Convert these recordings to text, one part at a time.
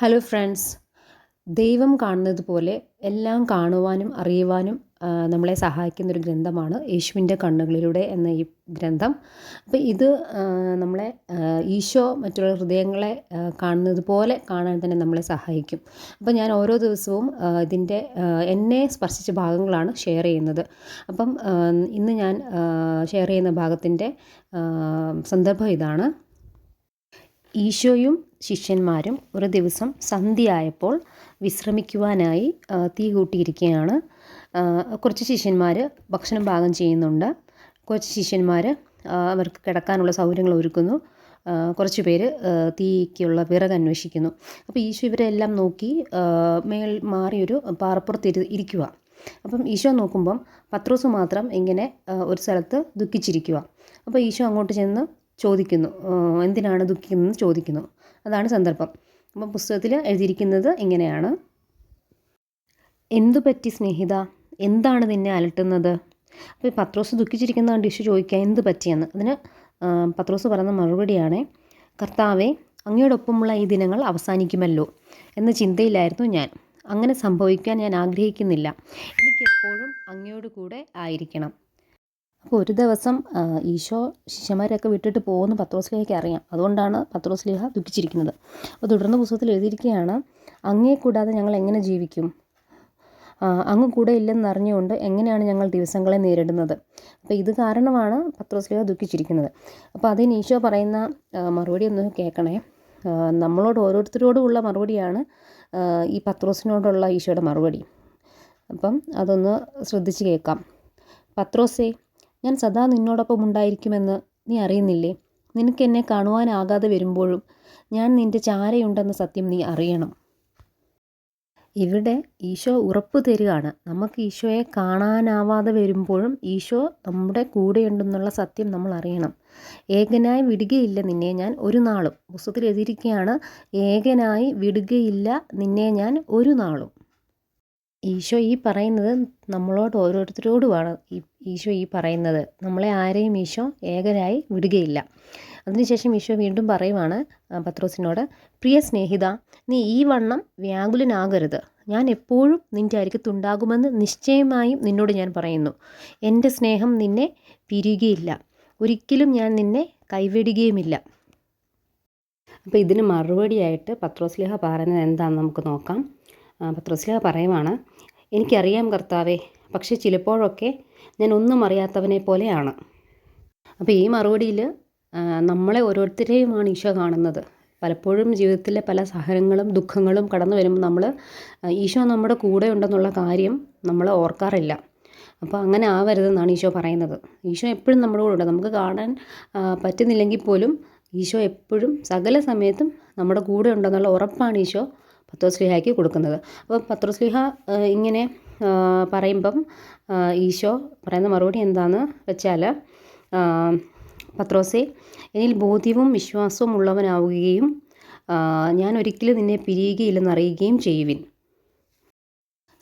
Hello friends ദൈവം കാണുന്നത് പോലെ എല്ലാം കാണുവാനും അറിയുവാനും നമ്മളെ സഹായിക്കുന്ന ഒരു ഗ്രന്ഥമാണ് യേശുവിന്റെ കണ്ണുകളിലൂടെ എന്ന ഈ ഗ്രന്ഥം. അപ്പോൾ ഇത് നമ്മളെ ഈശോ മറ്റുള്ള ഹൃദയങ്ങളെ കാണുന്നത് പോലെ കാണാൻ തന്നെ നമ്മളെ സഹായിക്കും. അപ്പോൾ ഞാൻ ഓരോ ദിവസവും ഇതിന്റെ എന്നെ സ്പർശിച്ച ഭാഗങ്ങളാണ് ഷെയർ ചെയ്യുന്നത്. അപ്പം ഇന്ന് ഞാൻ ഷെയർ ചെയ്യുന്ന ഭാഗത്തിന്റെ സന്ദർഭം ഇതാണ്. ഈശോയും ശിഷ്യന്മാരും ഒരു ദിവസം സന്ധ്യയായപ്പോൾ വിശ്രമിക്കുവാനായി തീ കൂട്ടിയിരിക്കുകയാണ്. കുറച്ച് ശിഷ്യന്മാർ ഭക്ഷണം പാകം ചെയ്യുന്നുണ്ട്. കുറച്ച് ശിഷ്യന്മാർ അവർക്ക് കിടക്കാനുള്ള സൗകര്യങ്ങൾ ഒരുക്കുന്നു. കുറച്ച് പേര് തീക്കുള്ള വിറക് അന്വേഷിക്കുന്നു. അപ്പോൾ ഈശോ ഇവരെല്ലാം നോക്കി മേൽ മാറിയൊരു പാറപ്പുറത്ത് ഇരു ഇരിക്കുക അപ്പം ഈശോ നോക്കുമ്പം പത്രോസ് മാത്രം ഇങ്ങനെ ഒരു സ്ഥലത്ത് ദുഃഖിച്ചിരിക്കുക അപ്പോൾ ഈശോ അങ്ങോട്ട് ചെന്ന് ചോദിക്കുന്നു. എന്തിനാണ് ദുഃഖിക്കുന്നതെന്ന് ചോദിക്കുന്നു. അതാണ് സന്ദർഭം. അപ്പം പുസ്തകത്തിൽ എഴുതിയിരിക്കുന്നത് ഇങ്ങനെയാണ്. എന്തു പറ്റി സ്നേഹിത? എന്താണ് നിന്നെ അലട്ടുന്നത്? അപ്പോൾ പത്രോസ് ദുഃഖിച്ചിരിക്കുന്ന കണ്ട് ചോദിക്കുക എന്ത് പറ്റിയെന്ന്? അതിന് പത്രോസ് പറയുന്ന മറുപടിയാണ് കർത്താവെ അങ്ങയോടൊപ്പമുള്ള ഈ ദിനങ്ങൾ അവസാനിക്കുമല്ലോ എന്ന ചിന്തയിലായിരുന്നു ഞാൻ. അങ്ങനെ സംഭവിക്കാൻ ഞാൻ ആഗ്രഹിക്കുന്നില്ല. എനിക്കെപ്പോഴും അങ്ങയോട് കൂടെ ആയിരിക്കണം. അപ്പോൾ ഒരു ദിവസം ഈശോ ശിഷ്യന്മാരെയൊക്കെ വിട്ടിട്ട് പോകുന്ന പത്രോസ്ലിഹയ്ക്ക് അറിയാം. അതുകൊണ്ടാണ് പത്രോസ്ലിഹ ദുഃഖിച്ചിരിക്കുന്നത്. അപ്പോൾ തുടർന്ന് പുസ്തകത്തിൽ എഴുതിയിരിക്കുകയാണ് അങ്ങേ കൂടാതെ ഞങ്ങൾ എങ്ങനെ ജീവിക്കും? അങ്ങ് കൂടെ ഇല്ലെന്ന് അറിഞ്ഞുകൊണ്ട് എങ്ങനെയാണ് ഞങ്ങൾ ദിവസങ്ങളെ നേരിടുന്നത്? അപ്പോൾ ഇത് കാരണമാണ് പത്രോസ്ലിഹ ദുഃഖിച്ചിരിക്കുന്നത്. അപ്പോൾ അതിന് ഈശോ പറയുന്ന മറുപടി ഒന്ന് കേൾക്കണേ. നമ്മളോട് ഓരോരുത്തരോടുമുള്ള മറുപടിയാണ് ഈ പത്രോസിനോടുള്ള ഈശോയുടെ മറുപടി. അപ്പം അതൊന്ന് ശ്രദ്ധിച്ച് കേൾക്കാം. പത്രോസേ ഞാൻ സദാ നിന്നോടൊപ്പം ഉണ്ടായിരിക്കുമെന്ന് നീ അറിയുന്നില്ലേ? നിനക്ക് എന്നെ കാണുവാനാകാതെ വരുമ്പോഴും ഞാൻ നിന്റെ ചാരയുണ്ടെന്ന സത്യം നീ അറിയണം. ഇവിടെ ഈശോ ഉറപ്പ് തരികയാണ്. നമുക്ക് ഈശോയെ കാണാനാവാതെ വരുമ്പോഴും ഈശോ നമ്മുടെ കൂടെയുണ്ടെന്നുള്ള സത്യം നമ്മൾ അറിയണം. ഏകനായി വിടുകയില്ല നിന്നെ ഞാൻ ഒരു നാളും. പുസ്തകത്തിൽ എഴുതിയിരിക്കുകയാണ് ഏകനായി വിടുകയില്ല നിന്നെ ഞാൻ ഒരു നാളും. ഈശോ ഈ പറയുന്നത് നമ്മളോട് ഓരോരുത്തരോടുമാണ്. ഈ ഈശോ ഈ പറയുന്നത്. നമ്മളെ ആരെയും ഈശോ ഏകരായി വിടുകയില്ല. അതിനുശേഷം ഈശോ വീണ്ടും പറയുവാണ് പത്രോസിനോട് പ്രിയ സ്നേഹിത നീ ഈ വണ്ണം വ്യാകുലനാകരുത്. ഞാൻ എപ്പോഴും നിന്റെ അരികത്തുണ്ടാകുമെന്ന് നിശ്ചയമായും നിന്നോട് ഞാൻ പറയുന്നു. എന്റെ സ്നേഹം നിന്നെ പിരിയുകയില്ല. ഒരിക്കലും ഞാൻ നിന്നെ കൈവിടുകയുമില്ല. അപ്പോൾ ഇതിന് മറുപടിയായിട്ട് പത്രോസ്ലിഹ പറയുന്നത് എന്താണെന്ന് നമുക്ക് നോക്കാം. പത്രോസ്ലിഹ പറയുവാണ്. എനിക്കറിയാം കർത്താവേ പക്ഷെ ചിലപ്പോഴൊക്കെ ഞാൻ ഒന്നും അറിയാത്തവനെ പോലെയാണ്. അപ്പോൾ ഈ മറുപടിയിൽ നമ്മളെ ഓരോരുത്തരെയുമാണ് ഈശോ കാണുന്നത്. പലപ്പോഴും ജീവിതത്തിലെ പല സഹനങ്ങളും ദുഃഖങ്ങളും കടന്നു വരുമ്പോൾ നമ്മൾ ഈശോ നമ്മുടെ കൂടെ ഉണ്ടെന്നുള്ള കാര്യം നമ്മൾ ഓർക്കാറില്ല. അപ്പോൾ അങ്ങനെ ആവരുതെന്നാണ് ഈശോ പറയുന്നത്. ഈശോ എപ്പോഴും നമ്മുടെ കൂടെ ഉണ്ട്. നമുക്ക് കാണാൻ പറ്റുന്നില്ലെങ്കിൽ പോലും ഈശോ എപ്പോഴും സകല സമയത്തും നമ്മുടെ കൂടെ ഉണ്ടെന്നുള്ള ഉറപ്പാണ് ഈശോ പത്രോസ്ലിഹായ്ക്ക് കൊടുക്കുന്നത്. അപ്പോൾ പത്രോസ്ലിഹ ഇങ്ങനെ പറയുമ്പം ഈശോ പറയുന്ന മറുപടി എന്താണെന്ന് വെച്ചാൽ പത്രോസെ എന്നിൽ ബോധ്യവും വിശ്വാസവും ഉള്ളവനാവുകയും ഞാൻ ഒരിക്കലും നിന്നെ പിരിയുകയില്ലെന്ന് അറിയുകയും ചെയ്യുവിൻ.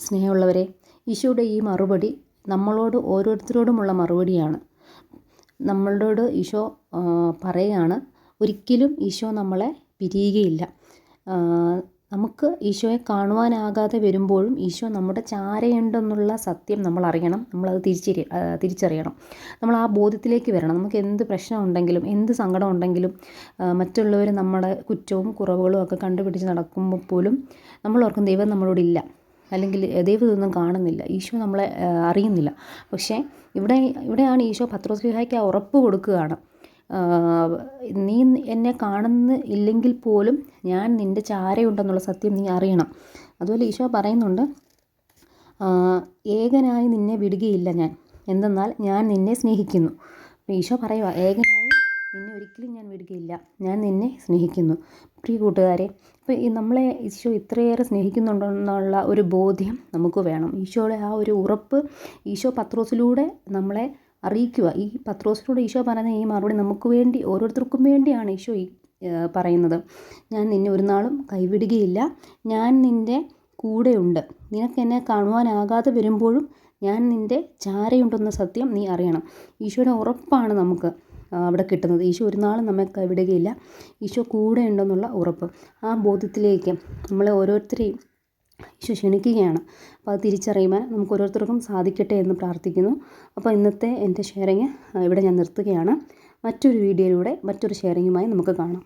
സ്നേഹമുള്ളവരെ ഈശോയുടെ ഈ മറുപടി നമ്മളോട് ഓരോരുത്തരോടുമുള്ള മറുപടിയാണ്. നമ്മളോട് ഈശോ പറയുകയാണ് ഒരിക്കലും ഈശോ നമ്മളെ പിരിയുകയില്ല. നമുക്ക് ഈശോയെ കാണുവാനാകാതെ വരുമ്പോഴും ഈശോ നമ്മുടെ ചാരയുണ്ടെന്നുള്ള സത്യം നമ്മൾ അറിയണം. നമ്മളത് തിരിച്ചറി തിരിച്ചറിയണം. നമ്മൾ ആ ബോധ്യത്തിലേക്ക് വരണം. നമുക്ക് എന്ത് പ്രശ്നം ഉണ്ടെങ്കിലും എന്ത് സങ്കടം ഉണ്ടെങ്കിലും മറ്റുള്ളവർ നമ്മുടെ കുറ്റവും കുറവുകളും ഒക്കെ കണ്ടുപിടിച്ച് നടക്കുമ്പോൾ പോലും നമ്മൾ ഓർക്കും ദൈവം നമ്മളോടില്ല. അല്ലെങ്കിൽ ദൈവം ഇതൊന്നും കാണുന്നില്ല. ഈശോ നമ്മളെ അറിയുന്നില്ല. പക്ഷേ ഇവിടെ ഇവിടെയാണ് ഈശോ പത്രോസ്ലിഹായ്ക്ക് ആ ഉറപ്പ് കൊടുക്കുകയാണ്. നീ എന്നെ കാണുന്ന ഇല്ലെങ്കിൽ പോലും ഞാൻ നിന്റെ ചാരയുണ്ടെന്നുള്ള സത്യം നീ അറിയണം. അതുപോലെ ഈശോ പറയുന്നുണ്ട് ഏകനായി നിന്നെ വിടുകയില്ല ഞാൻ. എന്തെന്നാൽ ഞാൻ നിന്നെ സ്നേഹിക്കുന്നു. ഈശോ പറയുക ഏകനായി നിന്നെ ഒരിക്കലും ഞാൻ വിടുകയില്ല. ഞാൻ നിന്നെ സ്നേഹിക്കുന്നു. പ്രിയ കൂട്ടുകാരെ ഇപ്പോൾ ഈ നമ്മളെ ഈശോ ഇത്രയേറെ സ്നേഹിക്കുന്നുണ്ടെന്നുള്ള ഒരു ബോധ്യം നമുക്ക് വേണം. ഈശോയുടെ ആ ഒരു ഉറപ്പ് ഈശോ പത്രോസിലൂടെ നമ്മളെ അറിയിക്കുക. ഈ പത്രോസിലൂടെ ഈശോ പറയുന്ന ഈ മറുപടി നമുക്ക് വേണ്ടി ഓരോരുത്തർക്കും വേണ്ടിയാണ് ഈശോ ഈ പറയുന്നത്. ഞാൻ നിന്നെ ഒരു നാളും കൈവിടുകയില്ല. ഞാൻ നിന്റെ കൂടെയുണ്ട്. നിനക്ക് എന്നെ കാണുവാനാകാതെ വരുമ്പോഴും ഞാൻ നിന്റെ ചാരയുണ്ടെന്ന സത്യം നീ അറിയണം. ഈശോയുടെ ഉറപ്പാണ് നമുക്ക് അവിടെ കിട്ടുന്നത്. ഈശോ ഒരു നാളും നമ്മെ കൈവിടുകയില്ല. ഈശോ കൂടെ ഉണ്ടെന്നുള്ള ഉറപ്പ്. ആ ബോധ്യത്തിലേക്ക് നമ്മളെ ഓരോരുത്തരെയും ഈശോ ക്ഷണിക്കുകയാണ് അപ്പോൾ അത് തിരിച്ചറിയുവാൻ നമുക്ക് ഓരോരുത്തർക്കും സാധിക്കട്ടെ എന്ന് പ്രാർത്ഥിക്കുന്നു. അപ്പോൾ ഇന്നത്തെ എന്റെ ഷെയറിങ് ഇവിടെ ഞാൻ നിർത്തുകയാണ്. മറ്റൊരു വീഡിയോയിലൂടെ മറ്റൊരു ഷെയറിങ്ങുമായി നമുക്ക് കാണാം.